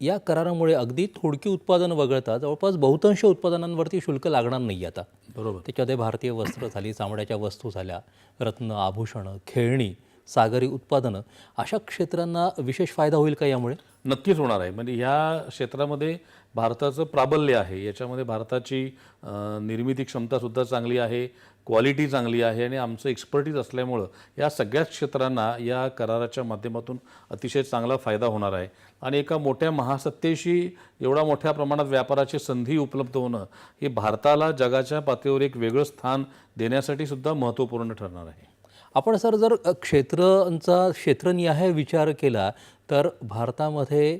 या करारामुळे अगदी थोडकी उत्पादनं वगळता जवळपास बहुतांश उत्पादनांवरती शुल्क लागणार नाही आता. बरोबर. त्याच्यामध्ये भारतीय वस्त्र झाली चामड्याच्या वस्तू झाल्या रत्न आभूषणं खेळणी सागरी उत्पादनं अशा क्षेत्रांना विशेष फायदा होईल का यामुळे? नक्कीच होणार आहे. म्हणजे ह्या क्षेत्रामध्ये भारताचं प्राबल्य आहे. याच्यामध्ये भारताची निर्मिती क्षमतासुद्धा चांगली आहे क्वालिटी चांगली आहे आणि आमचं एक्सपर्टीज असल्यामुळं या सगळ्याच क्षेत्रांना या कराराच्या माध्यमातून अतिशय चांगला फायदा होणार आहे. आणि एका मोठ्या महासत्तेशी एवढा मोठ्या प्रमाणात व्यापाराची संधी उपलब्ध होणं हे भारताला जगाच्या पातळीवर एक वेगळं स्थान देण्यासाठी सुद्धा महत्त्वपूर्ण ठरणार आहे. आपण सर जर क्षेत्रांचा क्षेत्रनिहाय विचार केला तर भारतामध्ये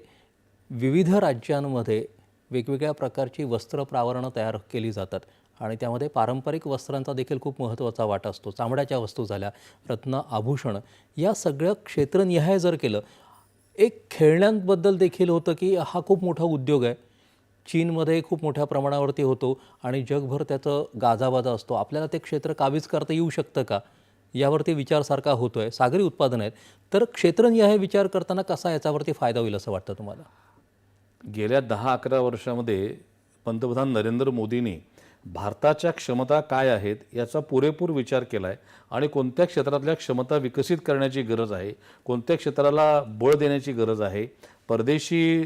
विविध राज्यांमध्ये वेगवेगळ्या प्रकारची वस्त्र प्रावरणं तयार केली जातात आणि त्यामध्ये पारंपरिक वस्त्रांचा देखील खूप महत्त्वाचा वाटा असतो. चामड्याच्या वस्तू झाल्या रत्न आभूषण या सगळं क्षेत्रनिहाय जर केलं एक खेळण्यांबद्दल देखील होतं की हा खूप मोठा उद्योग आहे. चीनमध्ये खूप मोठ्या प्रमाणावरती होतो आणि जगभर त्याचं गाजावाजा असतो. आपल्याला ते क्षेत्र काबीज करता येऊ शकतं का? यावरती विचारसारखा होतो आहे सागरी उत्पादन आहेत. तर क्षेत्रनिहाय विचार करताना कसा याच्यावरती फायदा होईल असं वाटतं तुम्हाला? गेल्या दहा अकरा वर्षामध्ये पंतप्रधान नरेंद्र मोदींनी भारताच्या क्षमता काय आहेत याचा पुरेपूर विचार केला आहे आणि कोणत्या क्षेत्रातल्या क्षमता विकसित करण्याची गरज आहे कोणत्या क्षेत्राला बळ देण्याची गरज आहे परदेशी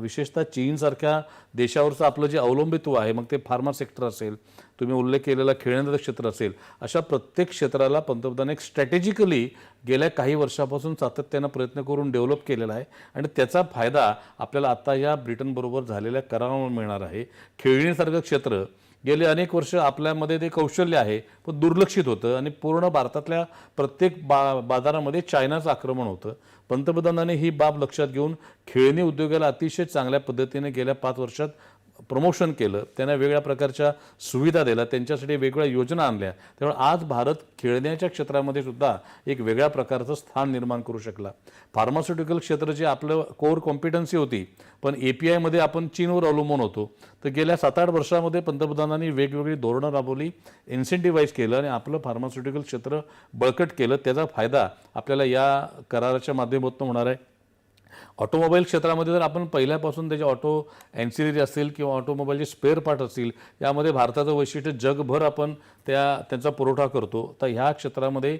विशेषतः चीनसारख्या देशावरचं आपलं जे अवलंबित्व आहे मग ते फार्मा सेक्टर असेल तुम्ही उल्लेख केलेला खेळण्याचं क्षेत्र असेल अशा प्रत्येक क्षेत्राला पंतप्रधान एक स्ट्रॅटेजिकली गेल्या काही वर्षापासून सातत्यानं प्रयत्न करून डेव्हलप केलेला आहे आणि त्याचा फायदा आपल्याला आता या ब्रिटनबरोबर झालेल्या करारामुळे मिळणार आहे. खेळणीसारखं क्षेत्र गेले अनेक वर्ष आपल्यामध्ये ते कौशल्य आहे पण दुर्लक्षित होतं आणि पूर्ण भारतातल्या प्रत्येक बा बाजारामध्ये चायनाचं आक्रमण होतं. पंतप्रधानांनी ही बाब लक्षात घेऊन खेळणी उद्योगाला अतिशय चांगल्या पद्धतीने गेल्या पाच वर्षात प्रमोशन केलं त्यांना वेगळ्या प्रकारच्या सुविधा दिल्या त्यांच्यासाठी वेगवेगळ्या योजना आणल्या. त्यामुळे आज भारत खेळण्याच्या क्षेत्रामध्ये सुद्धा एक वेगळ्या प्रकारचं स्थान निर्माण करू शकला. फार्मास्युटिकल क्षेत्र जे आपलं कोर कॉम्पिटन्सी होती पण ए पी आयमध्ये आपण चीनवर अवलंबून होतो. तर गेल्या सात आठ वर्षामध्ये पंतप्रधानांनी वेगवेगळी धोरणं राबवली इन्सेंटिव्हाइज केलं आणि आपलं फार्मास्युटिकल क्षेत्र बळकट केलं. त्याचा फायदा आपल्याला या कराराच्या माध्यमातून होणार आहे. ऑटोमोबाईल क्षेत्रामध्ये जर आपण पहिल्यापासून त्याचे ऑटो अँसिलरी असेल किंवा ऑटोमोबाईलचे स्पेअर पार्ट असतील यामध्ये भारताचं वैशिष्ट्य जगभर आपण त्या त्यांचा पुरवठा करतो. तर ह्या क्षेत्रामध्ये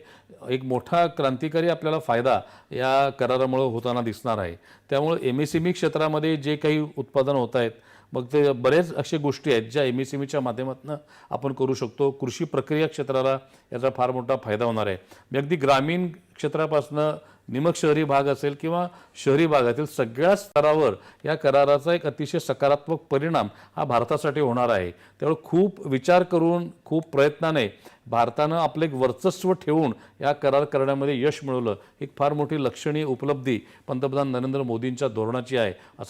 एक मोठा क्रांतिकारी आपल्याला फायदा या करारामुळे होताना दिसणार आहे. त्यामुळे एम एस एम ई क्षेत्रामध्ये जे काही उत्पादनं होत आहेत मग ते बरेच अशा गोष्टी आहेत ज्या एम एस एम ईच्या माध्यमातून आपण करू शकतो. कृषी प्रक्रिया क्षेत्राला याचा फार मोठा फायदा होणार आहे. मी अगदी ग्रामीण क्षेत्रापासनं निमक शहरी भाग असेल किंवा शहरी भागातील सगळ्या स्तरावर या कराराचा एक अतिशय सकारात्मक परिणाम हा भारतासाठी होणार आहे. त्यामुळे खूप विचार करून खूप प्रयत्नाने भारतानं आपलं एक वर्चस्व ठेवून या करार करण्यामध्ये यश मिळवलं. एक फार मोठी लक्षणीय उपलब्धी पंतप्रधान नरेंद्र मोदींच्या धोरणाची आहे. असं